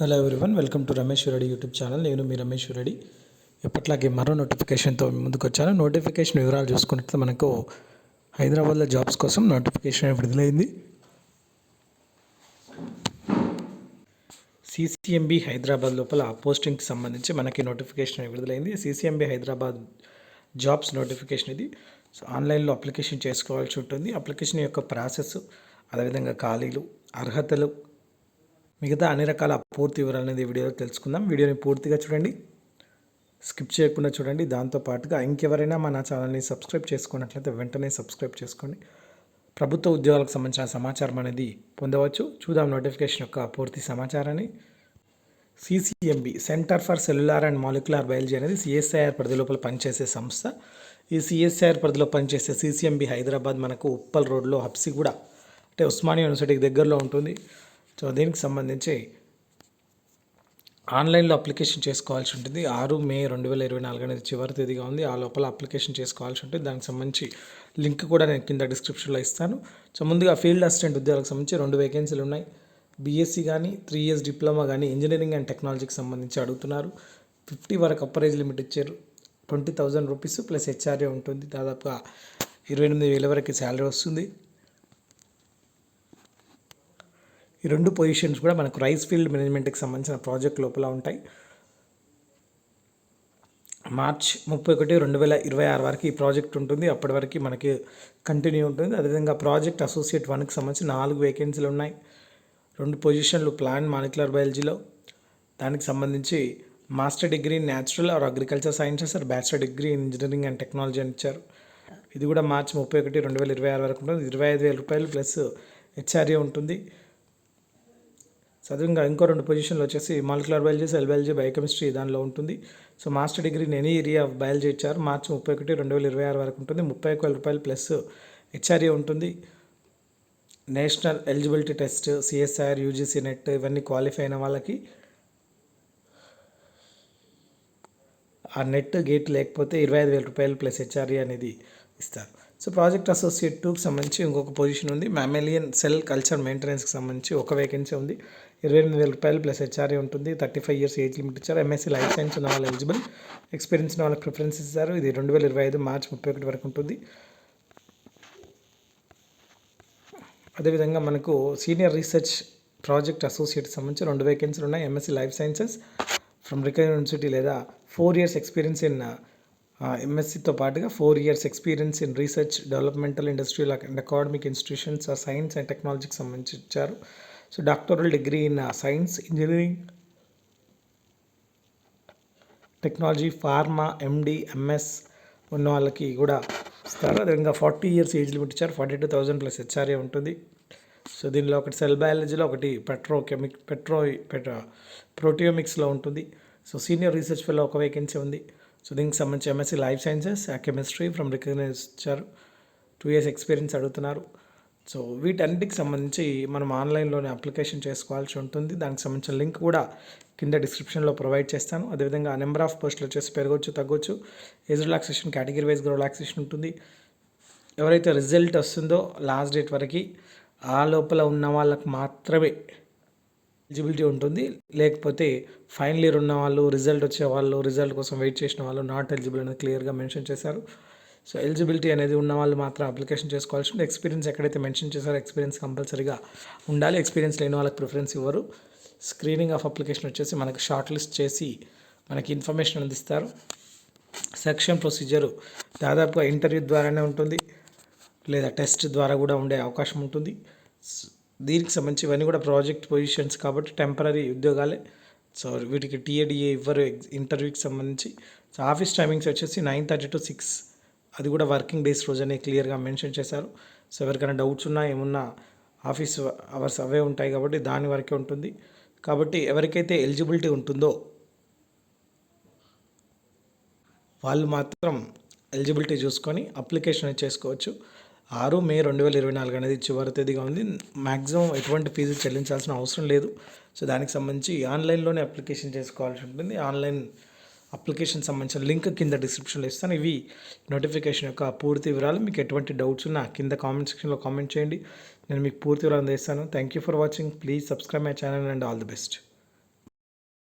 Hello everyone welcome to Ramesh Reddy YouTube channel నేను మీ రమేష్ రెడ్డి ఎప్పట్లాగే మరో నోటిఫికేషన్తో ముందుకు వచ్చాను. నోటిఫికేషన్ వివరాలు చూసుకుంటే మనకు హైదరాబాద్లో జాబ్స్ కోసం నోటిఫికేషన్ విడుదలైంది. సిసిఎంబి హైదరాబాద్ లోపల పోస్టింగ్కి సంబంధించి మనకి నోటిఫికేషన్ విడుదలైంది. సిసిఎంబి హైదరాబాద్ జాబ్స్ నోటిఫికేషన్ ఇది. సో ఆన్లైన్లో అప్లికేషన్ చేసుకోవాల్సి ఉంటుంది. అప్లికేషన్ యొక్క ప్రాసెస్ అదేవిధంగా ఖాళీలు అర్హతలు మిగతా అన్ని రకాల పూర్తి వివరాలు అనేది వీడియోలో తెలుసుకుందాం. వీడియోని పూర్తిగా చూడండి. స్కిప్ చేయకుండా చూడండి. దాంతో పాటుగా ఇంకెవరైనా మన ఛానల్ని సబ్స్క్రైబ్ చేసుకున్నట్లయితే వెంటనే సబ్స్క్రైబ్ చేసుకోండి. ప్రభుత్వ ఉద్యోగాలకు సంబంధించిన సమాచారం అనేది పొందవచ్చు. చూద్దాం నోటిఫికేషన్ యొక్క పూర్తి సమాచారాన్ని. CCMB centre for cellular and molecular biology అనేది సిఎస్ఐఆర్ పరిధి లోపల పనిచేసే సంస్థ. ఈ సిఎస్ఐఆర్ పరిధిలో పనిచేసే సిసిఎంబి హైదరాబాద్ మనకు ఉప్పల్ రోడ్లో హబ్సి కూడా అంటే ఉస్మానియా యూనివర్సిటీకి దగ్గరలో ఉంటుంది. సో దీనికి సంబంధించి ఆన్లైన్లో అప్లికేషన్ చేసుకోవాల్సి ఉంటుంది. ఆరు మే రెండు వేల ఇరవై నాలుగు అనేది చివరి తేదీగా ఉంది. ఆ లోపల అప్లికేషన్ చేసుకోవాల్సి ఉంటుంది. దానికి సంబంధించి లింక్ కూడా నేను కింద డిస్క్రిప్షన్లో ఇస్తాను. సో ముందుగా ఫీల్డ్ అసిస్టెంట్ ఉద్యోగాలకు సంబంధించి రెండు వేకెన్సీలు ఉన్నాయి. బీఎస్సీ కానీ త్రీ ఇయర్స్ డిప్లొమా కానీ ఇంజనీరింగ్ అండ్ టెక్నాలజీకి సంబంధించి అడుగుతున్నారు. ఫిఫ్టీ వరకు అప్పరేజ్ లిమిట్ ఇచ్చారు. Twenty thousand rupees plus HRA ఉంటుంది. దాదాపుగా ఇరవై ఎనిమిది వేల వరకు శాలరీ వస్తుంది. ఈ రెండు పొజిషన్స్ కూడా మనకు రైస్ ఫీల్డ్ మేనేజ్మెంట్కి సంబంధించిన ప్రాజెక్ట్ లోపల ఉంటాయి. మార్చ్ ముప్పై ఒకటి రెండు వేల ఇరవై ఆరు వరకు ఈ ప్రాజెక్ట్ ఉంటుంది. అప్పటి వరకు మనకి కంటిన్యూ ఉంటుంది. అదేవిధంగా ప్రాజెక్ట్ అసోసియేట్ వన్కి సంబంధించి నాలుగు వేకెన్సీలు ఉన్నాయి. రెండు పొజిషన్లు ప్లాన్ మాలిక్యులర్ బయాలజీలో దానికి సంబంధించి master degree natural or agriculture sciences or bachelor degree in engineering and technology అని ఇచ్చారు. ఇది కూడా మార్చి ముప్పై ఒకటి రెండు వేల ఇరవై ఆరు వరకు ఉంటుంది. ఇరవై ఐదు వేల రూపాయలు ప్లస్ హెచ్ఆర్ఏ ఉంటుంది. చదువుగా ఇంకో రెండు పొజిషన్లు వచ్చేసి molecular biology cell biology biochemistry దానిలో ఉంటుంది. So master degree any area of biology ఇచ్చారు మార్చి ముప్పై ఒకటి రెండు వేల ఇరవై ఆరు వరకు ఉంటుంది. ముప్పై ఒక వేల రూపాయలు ప్లస్ హెచ్ఆర్ఏ ఉంటుంది. National eligibility test CSR UGC NET ఇవన్నీ క్వాలిఫై అయిన వాళ్ళకి ఆ నెట్ గేట్ లేకపోతే ఇరవై ఐదు వేల రూపాయలు ప్లస్ హెచ్ఆర్ఏ అనేది ఇస్తారు. సో ప్రాజెక్ట్ అసోసియేట్ టూకి సంబంధించి ఇంకొక పొజిషన్ ఉంది. మ్యామెలియన్ సెల్ కల్చర్ మెయింటెనెన్స్కి సంబంధించి ఒక వేకెన్సీ ఉంది. ఇరవై ఎనిమిది వేల రూపాయలు ప్లస్ హెచ్ఆర్ఏ ఉంటుంది. Thirty five years age limit ఇచ్చారు. ఎంఎస్సీ లైఫ్ సైన్స్ ఉన్న వాళ్ళు ఎలిజిబుల్ ఎక్స్పీరియన్స్ ఉన్న వాళ్ళకి ప్రిఫరెన్స్ ఇస్తారు ఇది రెండు వేల ఇరవై ఐదు మార్చి ముప్పై ఒకటి వరకు ఉంటుంది. అదేవిధంగా మనకు సీనియర్ రీసెర్చ్ ప్రాజెక్ట్ అసోసియేట్ సంబంధించి రెండు వేకెన్సీలు ఉన్నాయి. ఎంఎస్సీ లైఫ్ సైన్సెస్ ఫ్రమ్ రికర్ యూనివర్సిటీ లేదా ఫోర్ ఇయర్స్ ఎక్స్పీరియన్స్ ఇన్ ఎంఎస్సితో పాటుగా four years experience in research developmental industrial and academic institutions science and టెక్నాలజీకి సంబంధించి ఇచ్చారు. So doctoral degree in science engineering technology pharma MD MS ఉన్న వాళ్ళకి కూడా ఇస్తారు. అదేవిధంగా ఫార్టీ ఇయర్స్ ఏజ్ లిమిట్ ఇచ్చారు. Forty two thousand plus HRA ఉంటుంది. సో దీనిలో ఒకటి సెల్ బయాలజీలో ఒకటి పెట్రోకెమిక్ పెట్రో పెట్రో ప్రోటియోమిక్స్లో ఉంటుంది. సో సీనియర్ రీసెర్చ్ ఫెలో ఒక వేకెన్సీ ఉంది. సో దీనికి సంబంధించి MSc life sciences chemistry from recognised ఇచ్చారు టూ ఇయర్స్ ఎక్స్పీరియన్స్ అడుగుతున్నారు. సో వీటన్నిటికి సంబంధించి మనం ఆన్లైన్లోనే అప్లికేషన్ చేసుకోవాల్సి ఉంటుంది. దానికి సంబంధించిన లింక్ కూడా కింద డిస్క్రిప్షన్లో ప్రొవైడ్ చేస్తాను. అదేవిధంగా నెంబర్ ఆఫ్ పోస్టులు వచ్చేసి పెరగవచ్చు తగ్గొచ్చు. ఏజ్ రిలాక్సేషన్ కేటగిరీ వైజ్గా రిలాక్సేషన్ ఉంటుంది. ఎవరైతే రిజల్ట్ వస్తుందో లాస్ట్ డేట్ వరకు ఆ లోపల ఉన్న వాళ్ళకు మాత్రమే ఎలిజిబిలిటీ ఉంటుంది. లేకపోతే ఫైనల్ ఇయర్ ఉన్న వాళ్ళు రిజల్ట్ వచ్చే వాళ్ళు రిజల్ట్ కోసం వెయిట్ చేసిన వాళ్ళు నాట్ ఎలిజిబుల్ అనేది క్లియర్గా మెన్షన్ చేశారు. సో ఎలిజిబిలిటీ అనేది ఉన్న వాళ్ళు మాత్రం అప్లికేషన్ చేసుకోవాల్సి ఉంటుంది. ఎక్స్పీరియన్స్ ఎక్కడైతే మెన్షన్ చేశారో ఎక్స్పీరియన్స్ కంపల్సరీగా ఉండాలి. ఎక్స్పీరియన్స్ లేని వాళ్ళకి ప్రిఫరెన్స్ ఇవ్వరు. స్క్రీనింగ్ ఆఫ్ అప్లికేషన్ వచ్చేసి మనకు షార్ట్ లిస్ట్ చేసి మనకి ఇన్ఫర్మేషన్ అందిస్తారు సెక్షన్ ప్రొసీజరు దాదాపుగా ఇంటర్వ్యూ ద్వారానే ఉంటుంది. లేదా టెస్ట్ ద్వారా కూడా ఉండే అవకాశం ఉంటుంది. దీనికి సంబంధించి ఇవన్నీ కూడా ప్రాజెక్ట్ పొజిషన్స్ కాబట్టి టెంపరీ ఉద్యోగాలే. సో వీటికి టీఏడిఏ ఇవ్వరు ఇంటర్వ్యూకి సంబంధించి. సో ఆఫీస్ టైమింగ్స్ వచ్చేసి నైన్ థర్టీ టు సిక్స్. అది కూడా వర్కింగ్ డేస్ రోజనే క్లియర్గా మెన్షన్ చేశారు. సో ఎవరికైనా డౌట్స్ ఉన్నా ఏమున్నా ఆఫీస్ అవర్స్ అవే ఉంటాయి కాబట్టి దాని వరకే ఉంటుంది. కాబట్టి ఎవరికైతే ఎలిజిబిలిటీ ఉంటుందో వాళ్ళు మాత్రం ఎలిజిబిలిటీ చూసుకొని అప్లికేషన్ చేసుకోవచ్చు. ఆరు మే రెండు వేల ఇరవై నాలుగు అనేది చివరి తేదీగా ఉంది. మ్యాక్సిమం ఎటువంటి ఫీజు చెల్లించాల్సిన అవసరం లేదు. సో దానికి సంబంధించి ఆన్లైన్లోనే అప్లికేషన్ చేసుకోవాల్సి ఉంటుంది. ఆన్లైన్ అప్లికేషన్ సంబంధించిన లింక్ కింద డిస్క్రిప్షన్లో ఇస్తాను. ఇవి నోటిఫికేషన్ యొక్క పూర్తి వివరాలు. మీకు ఎటువంటి డౌట్స్ ఉన్నా కింద కామెంట్ సెక్షన్లో కామెంట్ చేయండి. నేను మీకు పూర్తి వివరాలు అందిస్తాను. Thank you for watching. Please subscribe my channel and all the best.